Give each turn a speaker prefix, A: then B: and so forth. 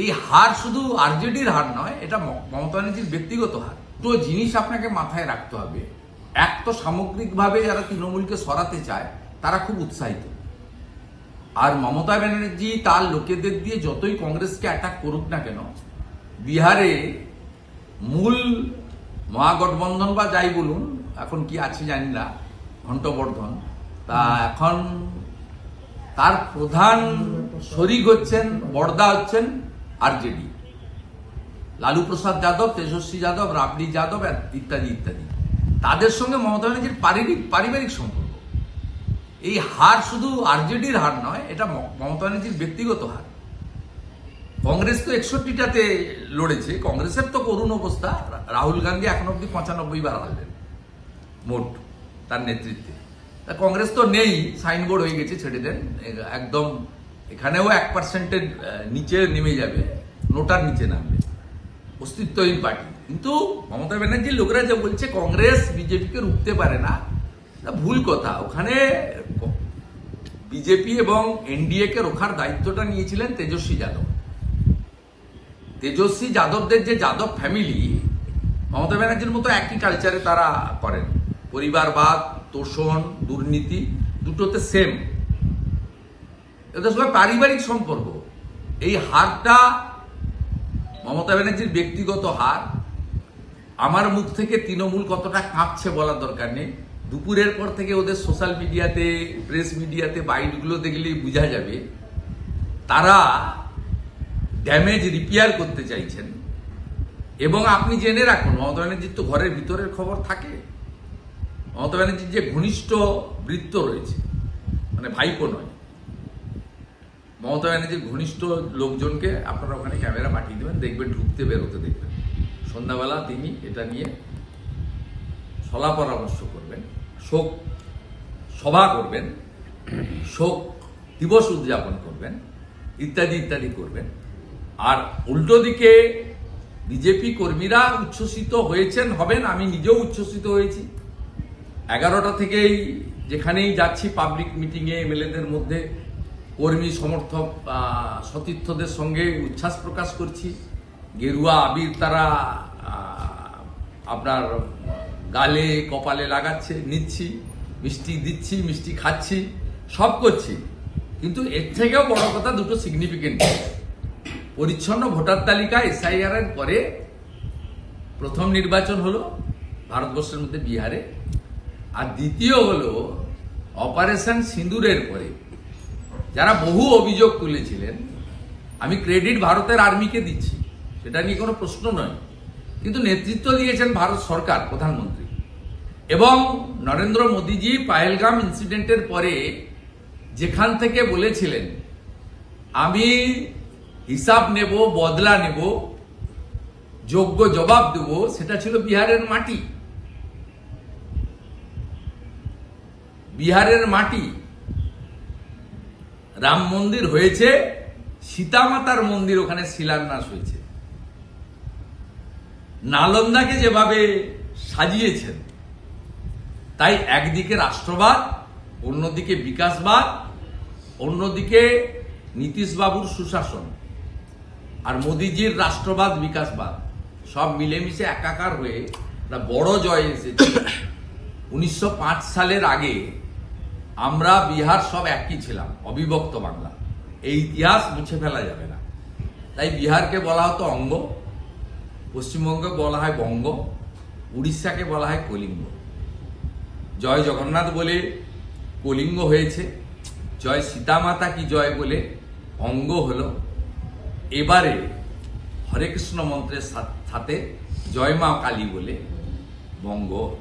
A: এই হার শুধু আরজেডির হার নয়, এটা মমতা ব্যানার্জির ব্যক্তিগত হার। তো জিনিস আপনাকে মাথায় রাখতে হবে। এক তো সামগ্রিকভাবে যারা তৃণমূলকে সরাতে চায়, তারা খুব উৎসাহিত। আর মমতা ব্যানার্জি তার লোকেদের দিয়ে যতই কংগ্রেসকে অ্যাটাক করুক না কেন, বিহারে মূল মহাগঠবন্ধন বা যাই বলুন, এখন কি আছে জানি না, ঘণ্টবর্ধন, তা এখন তার প্রধান শরিক হচ্ছেন বর্দা হচ্ছেন আরজেডি লালু প্রসাদ যাদব, তেজস্বী যাদব রাবড়ি যাদব ইত্যাদি ইত্যাদি। তাদের সঙ্গে মমতা ব্যানার্জির পারিবারিক পারিবারিক সম্পর্ক। এই হার শুধু আরজেডির হার নয়, এটা মমতা ব্যানার্জির ব্যক্তিগত হার। কংগ্রেস তো একষট্টিটাতে লড়েছে, কংগ্রেসের তো করুণ অবস্থা। রাহুল গান্ধী এখন অব্দি পঁচানব্বই বার হারলেন, মোট তার নেতৃত্বে। তা কংগ্রেস তো নেই, সাইনবোর্ড হয়ে গেছে ছেড়ে দেন একদম এখানেও এক পার্সেন্টের নিচে নেমে যাবে, নোটার নিচে নামবে। অস্তিত্বহীন পার্টি। কিন্তু মমতা ব্যানার্জির লোকেরা যে বলছে, কংগ্রেস, বিজেপিকে রুখতে পারে না। ভুল কথা। ওখানে বিজেপি এবং এনডিএ কে রোখার দায়িত্বটা নিয়েছিলেন তেজস্বী যাদব। তেজস্বী যাদবদের যে যাদব ফ্যামিলি মমতা ব্যানার্জির মতো একই কালচারে তারা করেন। পরিবারবাদ, তোষণ, দুর্নীতি, দুটোতে সেম এদের সঙ্গে পারিবারিক সম্পর্ক। এই হারটা মমতা ব্যানার্জির ব্যক্তিগত হার। আমার মুখ থেকে তৃণমূল কতটা কাঁপছে বলার দরকার নেই। দুপুরের পর থেকে ওদের সোশ্যাল মিডিয়াতে প্রেস মিডিয়াতে বাইটগুলো দেখলেই বোঝা যাবে। তারা ড্যামেজ রিপেয়ার করতে চাইছেন। এবং আপনি জেনে রাখুন, মমতা ব্যানার্জির তো ঘরের ভিতরের খবর থাকে। মমতা ব্যানার্জির যে ঘনিষ্ঠ বৃত্ত রয়েছে মানে ভাইপো নয় মমতা ব্যানার্জির ঘনিষ্ঠ লোকজনকে আপনারা ওখানে ক্যামেরা পাঠিয়ে দেবেন, দেখবেন, ঢুকতে বেরোতে দেখবেন। সন্ধ্যাবেলা তিনি এটা নিয়ে সলা পরামর্শ করবেন, শোক সভা করবেন, শোক দিবস উদযাপন করবেন, ইত্যাদি ইত্যাদি করবেন। আর উল্টো দিকে বিজেপি কর্মীরা উচ্ছ্বসিত হয়েছেন, হবেন, আমি নিজেও উচ্ছ্বসিত হয়েছি। এগারোটা থেকেই যেখানেই যাচ্ছি পাবলিক মিটিংয়ে এমএলএদের মধ্যে কর্মী, সমর্থক সতীর্থদের সঙ্গে উচ্ছ্বাস প্রকাশ করছি। গেরুয়া আবির তারা আপনার গালে, কপালে লাগাচ্ছে, নিচ্ছি, মিষ্টি দিচ্ছি, মিষ্টি খাচ্ছি, সব করছি। কিন্তু এর থেকেও বড় কথা দুটো সিগনিফিকেন্ট পরিচ্ছন্ন ভোটার তালিকা এসআইআর এর পরে প্রথম নির্বাচন হলো ভারতবর্ষের মধ্যে বিহারে। আর দ্বিতীয় হলো অপারেশন সিঁদুরের পরে যারা বহু অভিযোগ তুলেছিলেন, আমি ক্রেডিট ভারতের আর্মিকে দিচ্ছি, সেটা নিয়ে কোনো প্রশ্ন নয়। কিন্তু নেতৃত্ব দিয়েছেন ভারত সরকার, প্রধানমন্ত্রী। এবং নরেন্দ্র মোদীজি পায়েলগাম ইনসিডেন্টের পরে যেখান থেকে বলেছিলেন, আমি হিসাব নেব, বদলা নেব, যোগ্য জবাব দেব, সেটা ছিল বিহারের মাটি। বিহারের মাটি রাম মন্দির হয়েছে, সীতামাতার মন্দির ওখানে শিলান্যাস হয়েছে। নালন্দাকে যেভাবে সাজিয়েছেন, তাই একদিকে রাষ্ট্রবাদ, অন্যদিকে বিকাশবাদ, অন্যদিকে নীতিশবাবুর সুশাসন, আর মোদিজির রাষ্ট্রবাদ, বিকাশবাদ, সব মিলেমিশে একাকার হয়ে বড় জয় এসেছে। উনিশশো পাঁচ সালের আগে আমরা, বিহার সব একই ছিলাম, অবিভক্ত বাংলা। এই ইতিহাস মুছে ফেলা যাবে না। তাই বিহারকে বলা হতো অঙ্গ পশ্চিমবঙ্গে বলা হয় বঙ্গ, উড়িষ্যাকে বলা হয় কলিঙ্গ। জয় জগন্নাথ বলে কলিঙ্গ হয়েছে, জয় সীতামাতা কি জয় বলে অঙ্গ হলো। এবারে হরে কৃষ্ণ মন্ত্রের সাথে জয় মা কালী বলে বঙ্গ।